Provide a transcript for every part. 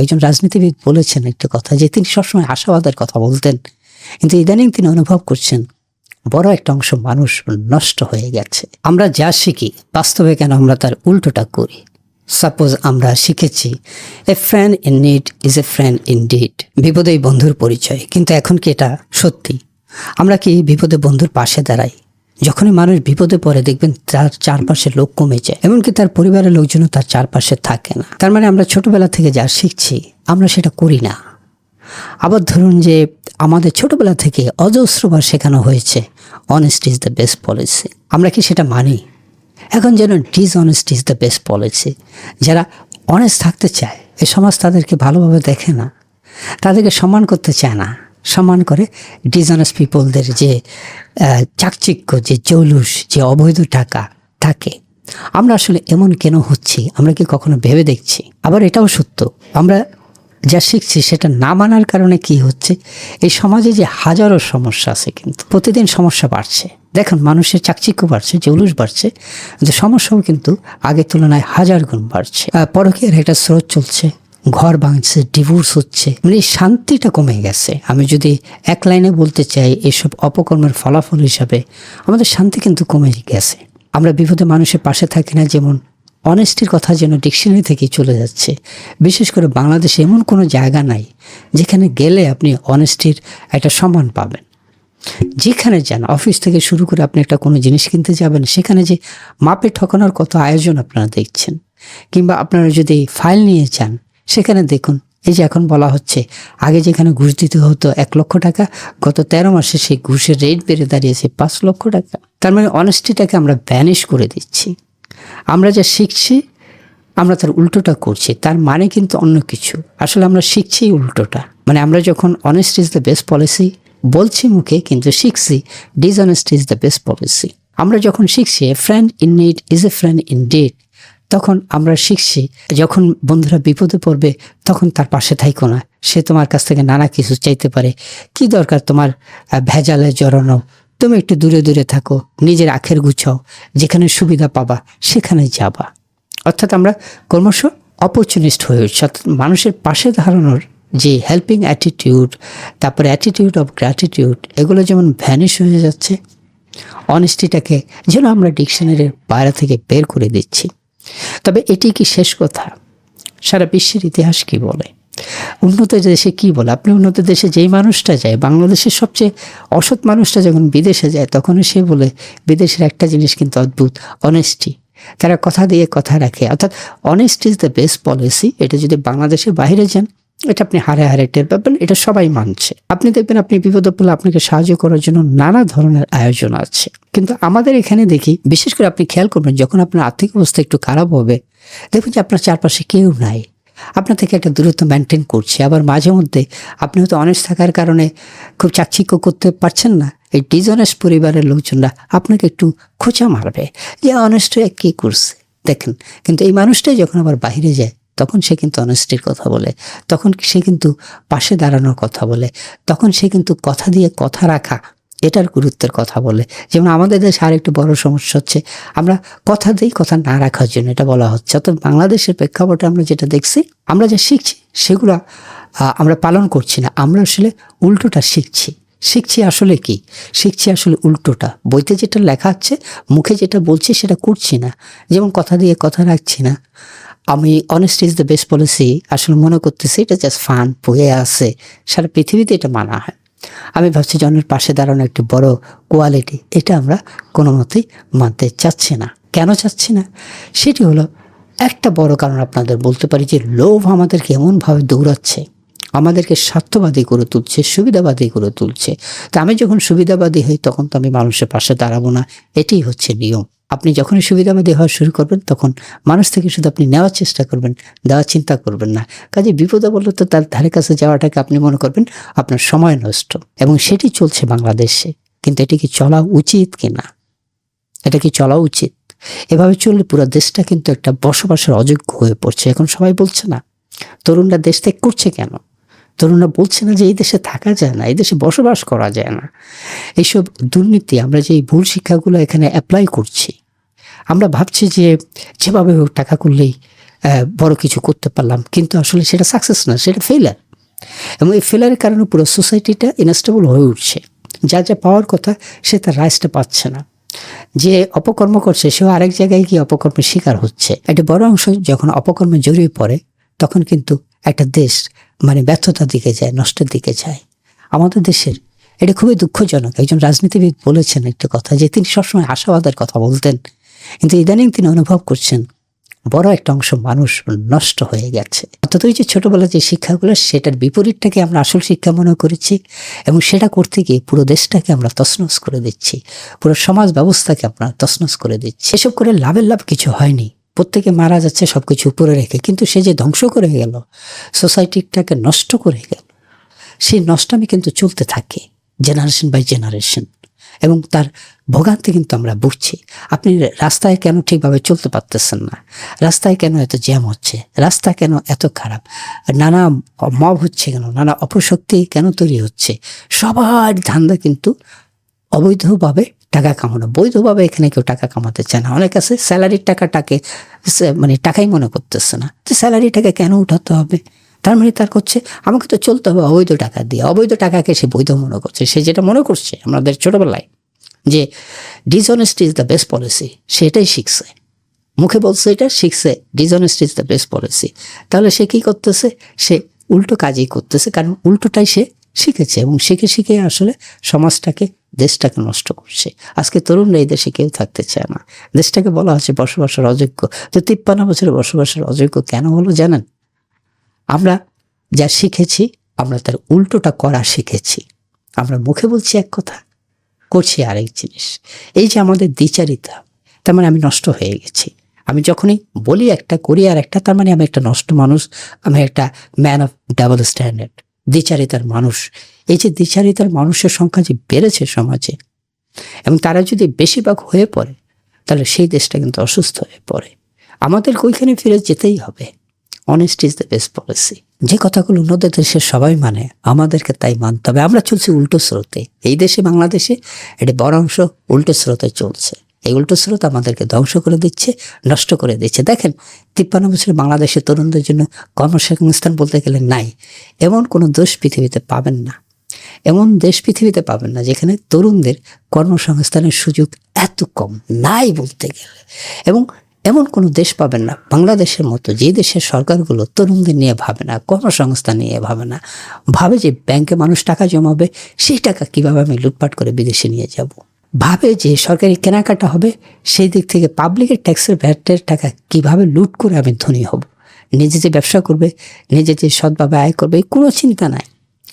একজন রাজনীতিবিদ বলেছেন একটা কথা যে তিনি সবসময় আশাবাদের কথা বলতেন। কিন্তু ইদানিং তিনি অনুভব করছেন বড় একটা অংশ মানুষ নষ্ট হয়ে গেছে। আমরা যা শিখি, বাস্তবে কেন আমরা তার উল্টোটা করি? সাপোজ আমরা শিখেছি a friend in need is a friend indeed বিপদেই বন্ধুর পরিচয়, কিন্তু এখন কি এটা সত্যি? আমরা কি বিপদে বন্ধুর পাশে দাঁড়াই? যখনই মানুষ বিপদে পড়ে, দেখবেন তার চারপাশে লোক কমে যায়। এমনকি তার পরিবারের লোকজনও তার চারপাশে থাকে না। তার মানে আমরা ছোটবেলা থেকে যা শিখছি, আমরা সেটা করি না। আবার ধরুন যে, আমাদের ছোটবেলা থেকে অজস্রবার শেখানো হয়েছে honest is the best policy আমরা কি সেটা মানি? এখন যেন dishonest is the best policy যারা অনেস্ট থাকতে চায়, এ সমাজ তাদেরকে ভালোভাবে দেখে না। তাদেরকে সম্মান করতে চায় না। সম্মান করে ডিসঅনেস্ট পিপলদের যে চাকচিক্য যে জৌলুস যে অবৈধ টাকা থাকে। আমরা আসলে এমন কেন হচ্ছি? আমরা কি কখনো ভেবে দেখছি? আবার এটাও সত্য। আমরা যা শিখছি সেটা না মানার কারণে কি হচ্ছে? এই সমাজে যে হাজারো সমস্যা আছে কিন্তু প্রতিদিন সমস্যা বাড়ছে। দেখুন মানুষের চাকচিক্য বাড়ছে জৌলুস বাড়ছে যে সমস্যাও কিন্তু আগের তুলনায় হাজার গুণ বাড়ছে। আহ, পরকীয়ার একটা স্রোত চলছে। ঘর ভাঙছে ডিভোর্স হচ্ছে মানে শান্তিটা কমে গেছে। আমি যদি এক লাইনে বলতে চাই, এসব অপকর্মের ফলাফল হিসাবে আমাদের শান্তি কিন্তু কমে গেছে। আমরা বিপদে মানুষের পাশে থাকি না, যেমন অনেস্টির কথা যেন ডিকশনারি থেকে চলে যাচ্ছে। বিশেষ করে বাংলাদেশে এমন কোনো জায়গা নাই, যেখানে গেলে আপনি অনেস্টির একটা সম্মান পাবেন। যেখানে যান অফিস থেকে শুরু করে আপনি একটা কোনো জিনিস কিনতে যাবেন, সেখানে যে মাপে ঠকানোর কত আয়োজন আপনারা দেখছেন। কিংবা আপনারা যদি ফাইল নিয়ে যান সেখানে দেখুন। এই যে এখন বলা হচ্ছে, আগে যেখানে ঘুষ দিতে হতো এক লক্ষ টাকা, গত তেরো মাসে সেই ঘুষের রেট বেড়ে দাঁড়িয়েছে পাঁচ লক্ষ টাকা। তার মানে অনেস্টিটাকে আমরা ব্যানিশ করে দিচ্ছি। আমরা যা শিখছি, আমরা তার উল্টোটা করছি। তার মানে কিন্তু অন্য কিছু। আসলে আমরা শিখছি উল্টোটা। মানে আমরা যখন honest is the best policy বলছি মুখে, কিন্তু শিখছি dishonest is the best policy আমরা যখন শিখছি a friend in need is a friend indeed তখন আমরা শিখছি, যখন বন্ধুরা বিপদে পড়বে, তখন তার পাশে থাইকো না। সে তোমার কাছ থেকে নানা কিছু চাইতে পারে। কি দরকার তোমার ভেজালে জড়ানো? তুমি একটু দূরে দূরে থাকো, নিজের আখের গুছাও, যেখানে সুবিধা পাবা, সেখানে যাবা। অর্থাৎ আমরা ক্রমশ অপরচুনিস্ট হয়ে উঠছি। অর্থাৎ মানুষের পাশে দাঁড়ানোর যে হেল্পিং অ্যাটিটিউড তারপরে অ্যাটিটিউড অফ গ্র্যাটিটিউড এগুলো যেমন ভ্যানিশ হয়ে যাচ্ছে অনেস্টিটাকে যেন আমরা ডিকশনারির বাইরে থেকে বের করে দিচ্ছি। তবে এটি কি শেষ কথা? সারা বিশ্বের ইতিহাস কি বলে? উন্নত দেশে কি বলে? আপনি উন্নত দেশে যেই মানুষটা যায়, বাংলাদেশের সবচেয়ে অসৎ মানুষটা যখন বিদেশে যায় তখন সে বলে, বিদেশের একটা জিনিস কিন্তু অদ্ভুত অনেস্টি তারা কথা দিয়ে কথা রাখে। অর্থাৎ honest is the best policy এটা যদি বাংলাদেশের বাইরে যান এটা আপনি হারে হারে টের পাবেন, এটা সবাই মানছে। আপনি দেখবেন আপনি বিপদে পড়লে আপনাকে সাহায্য করার জন্য নানা ধরনের আয়োজন আছে। কিন্তু আমাদের এখানে দেখি, বিশেষ করে আপনি খেয়াল করবেন, যখন আপনার আর্থিক অবস্থা একটু খারাপ হবে দেখুন যে আপনার চারপাশে কেউ নাই। আপনার থেকে একটা দূরত্ব মেনটেন করছে। আবার মাঝে মধ্যে আপনি হয়তো অনেস্ট থাকার কারণে খুব চাকচিক্য করতে পারছেন না। এই ডিজনেস্ট পরিবারের লোকজনরা আপনাকে একটু খোঁচা মারবে। যে অনেস্ট হয়ে কী করছে? দেখেন, কিন্তু এই মানুষটাই যখন আবার বাইরে যায় তখন সে কিন্তু অনেস্টির কথা বলে, তখন সে কিন্তু পাশে দাঁড়ানোর কথা বলে, তখন সে কিন্তু কথা দিয়ে কথা রাখা, এটার গুরুত্বের কথা বলে। যেমন আমাদের দেশে আরেকটু বড় সমস্যা হচ্ছে, আমরা কথা দিই, কথা না রাখার জন্য এটা বলা হচ্ছে। অর্থাৎ বাংলাদেশের প্রেক্ষাপটে আমরা যেটা দেখছি, আমরা যা শিখছি সেগুলো আমরা পালন করছি না, আমরা আসলে উল্টোটা শিখছি। শিখছি আসলে কি? শিখছি আসলে উল্টোটা। বইতে যেটা লেখা আছে, মুখে যেটা বলছি সেটা করছি না। যেমন কথা দিয়ে কথা রাখছি না। আমি honest is the best policy আসলে মনে করতেছি এটা জাস্ট ফান বইয়ে আছে। সারা পৃথিবীতে এটা মানা হয়। আমি ভাবছি জনের পাশে দাঁড়ানো একটি বড় কোয়ালিটি এটা আমরা কোনো মতেই মানতে চাচ্ছি না। কেন চাচ্ছি না? সেটি হলো একটা বড় কারণ আপনাদের বলতে পারি যে লোভ আমাদেরকে এমনভাবে দৌড়াচ্ছে, আমাদেরকে স্বার্থবাদী করে তুলছে, সুবিধাবাদী করে তুলছে। তা আমি যখন সুবিধাবাদী হই, তখন তো আমি মানুষের পাশে দাঁড়াবো না। এটাই হচ্ছে নিয়ম। আপনি যখনই সুবিধাবাদী হওয়া শুরু করবেন, তখন মানুষ থেকে শুধু আপনি নেওয়ার চেষ্টা করবেন, দেওয়ার চিন্তা করবেন না। কাজে বিপদে বললে তো তার ধারে কাছে যাওয়াটাকে আপনি মনে করবেন, আপনার সময় নষ্ট এবং সেটি চলছে বাংলাদেশে। কিন্তু এটি কি চলা উচিত কি না এটা কি চলা উচিত? এভাবে চললে পুরো দেশটা কিন্তু একটা বসবাসের অযোগ্য হয়ে পড়ছে। এখন সবাই বলছে না, তরুণরা দেশ ত্যাগ করছে কেন? তরুণরা বলছে না যে এই দেশে থাকা যায় না, এই দেশে বসবাস করা যায় না। এইসব দুর্নীতি, আমরা যে ভুল শিক্ষাগুলো এখানে অ্যাপ্লাই করছি আমরা ভাবছি যে যেভাবে হোক টাকা করলেই বড় কিছু করতে পারলাম। কিন্তু আসলে সেটা সাকসেস না, সেটা ফেলার এবং এই ফেলারের কারণে পুরো সোসাইটিটা ইনস্টেবল হয়ে উঠছে। যা যা পাওয়ার কথা সে তার রাইসটা পাচ্ছে না। যে অপকর্ম করছে, সেও আরেক জায়গায় গিয়ে অপকর্মের শিকার হচ্ছে। একটা বড় অংশ যখন অপকর্মে জড়িয়ে পড়ে, তখন কিন্তু একটা দেশ মানে ব্যর্থতার দিকে যায়, নষ্টের দিকে যায়। আমাদের দেশের এটা খুবই দুঃখজনক। একজন রাজনীতিবিদ বলেছেন একটা কথা যে তিনি সবসময় আশাবাদের কথা বলতেন। কিন্তু ইদানিং তিনি অনুভব করছেন বড় একটা অংশ মানুষ নষ্ট হয়ে গেছে। অর্থাৎ ওই যে ছোটবেলার যে শিক্ষাগুলো, সেটার বিপরীতটাকে আমরা আসল শিক্ষা মনে করেছি এবং সেটা করতে গিয়ে পুরো দেশটাকে আমরা তসনস করে দিচ্ছি, পুরো সমাজ ব্যবস্থাকে আমরা তসনস করে দিচ্ছি। এসব করে লাভের লাভ কিছু হয়নি। প্রত্যেকে মারা যাচ্ছে, সবকিছু উপরে রেখে, কিন্তু সে যে ধ্বংস করে গেল, সোসাইটিটাকে নষ্ট করে গেল, সেই নষ্টামি কিন্তু চলতে থাকে জেনারেশন বাই জেনারেশন এবং তার ভোগান্তি কিন্তু আমরা বুঝছি। আপনি রাস্তায় কেন ঠিকভাবে চলতে পারতেছেন না? রাস্তায় কেন এত জ্যাম হচ্ছে? রাস্তা কেন এত খারাপ? নানা মব হচ্ছে কেন? নানা অপশক্তি কেন তৈরি হচ্ছে? সবার ধান্দা কিন্তু অবৈধভাবে টাকা কামানো। বৈধভাবে এখানে কেউ টাকা কামাতে চায় না। অনেক আছে, স্যালারির টাকাটাকে মানে টাকাই মনে করতেছে না। তো স্যালারি টাকা কেন উঠাতে হবে? তার মানে তার করছে, আমাকে তো চলতে হবে অবৈধ টাকা দিয়ে। অবৈধ টাকাকে সে বৈধ মনে করছে। সে যেটা মনে করছে আমাদের ছোটবেলায়, যে dishonest is the best policy সেটাই শিখছে। মুখে বলছে এটা, শিখছে dishonest is the best policy তাহলে সে কী করতেছে? সে উল্টো কাজই করতেছে, কারণ উল্টোটাই সে শিখেছে এবং শিখে শিখে আসলে সমাজটাকে, দেশটাকে নষ্ট করছে। আজকে তরুণরা এই দেশে কেউ থাকতে চায় না। দেশটাকে বলা হচ্ছে বসবাসের অযোগ্য। তো তিপ্পান্ন বছরে বসবাসের অযোগ্য কেন হলো জানেন? আমরা যা শিখেছি, আমরা তার উল্টোটা করা শিখেছি। আমরা মুখে বলছি এক কথা, করছি আরেক জিনিস। এই যে আমাদের দ্বিচারিতা, তার মানে আমি নষ্ট হয়ে গেছি। আমি যখনই বলি একটা, করি আর একটা, তার মানে আমি একটা নষ্ট মানুষ, আমি একটা ম্যান অফ ডাবল স্ট্যান্ডার্ড দ্বিচারিতার মানুষ। এই যে দ্বিচারিতার মানুষের সংখ্যা যে বেড়েছে সমাজে, এবং তারা যদি বেশিরভাগ হয়ে পড়ে, তাহলে সেই দেশটা কিন্তু অসুস্থ হয়ে পড়ে। আমাদের ওইখানে ফিরে যেতেই হবে। Honest is the best policy যে কথাগুলো উন্নত দেশের সবাই মানে আমাদেরকে তাই মানতে হবে। আমরা চলছি উল্টো স্রোতে। এই দেশে, বাংলাদেশে এটি বড় অংশ উল্টো স্রোতে চলছে। এই উল্টো স্রোত আমাদেরকে ধ্বংস করে দিচ্ছে, নষ্ট করে দিচ্ছে। দেখেন, তিপ্পান্ন বছরে বাংলাদেশের তরুণদের জন্য কর্মসংস্থান বলতে গেলে নাই। এমন কোনো দোষ পৃথিবীতে পাবেন না। এমন দেশ পৃথিবীতে পাবেন না যেখানে তরুণদের কর্মসংস্থানের সুযোগ এত কম। নাই বলতে গেলে। এবং এমন কোনো দেশ পাবেন না। বাংলাদেশের মতো যে দেশের সরকারগুলো তরুণদের নিয়ে ভাবে না, কর্মসংস্থান নিয়ে ভাবে না, ভাবে যে ব্যাংকে মানুষ টাকা জমাবে, সেই টাকা কীভাবে আমি লুটপাট করে বিদেশে নিয়ে যাব? ভাবে যে সরকারি কেনাকাটা হবে, সেই দিক থেকে পাবলিকের ট্যাক্সের ভ্যাটের টাকা কীভাবে লুট করে আমি ধনী হব? নিজে যে ব্যবসা করবে, নিজে যে সৎভাবে আয় করবে কোনো চিন্তা নাই।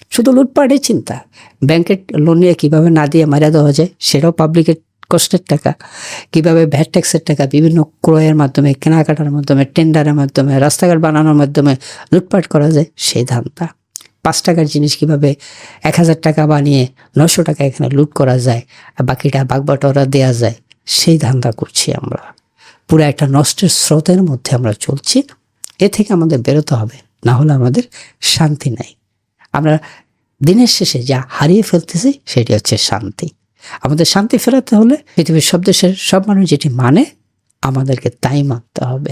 শুধু লুটপাটের চিন্তা। ব্যাংকের লোন নিয়ে কীভাবে না দিয়ে মারা দেওয়া যায়, সেটাও পাবলিকের কষ্টের টাকা, কীভাবে ভ্যাট ট্যাক্সের টাকা, বিভিন্ন ক্রয়ের মাধ্যমে, কেনাকাটার মাধ্যমে টেন্ডারের মাধ্যমে, রাস্তাঘাট বানানোর মাধ্যমে লুটপাট করা যায়, সেই ধান্দা। পাঁচ টাকার জিনিস কীভাবে এক হাজার টাকা বানিয়ে নশো টাকা এখানে লুট করা যায়, আর বাকিটা বাগবাটরা দেওয়া যায়, সেই ধান্দা করছি আমরা। পুরো একটা নষ্টের স্রোতের মধ্যে আমরা চলছি, এ থেকে আমাদের বেরোতে হবে, না হলে আমাদের শান্তি নাই। আমরা দিনের শেষে যা হারিয়ে ফেলতেছি, সেটি হচ্ছে শান্তি। আমাদের শান্তি ফেরাতে হলে পৃথিবীর সব দেশের সব মানুষ যেটি মানে আমাদেরকে তাই মানতে হবে।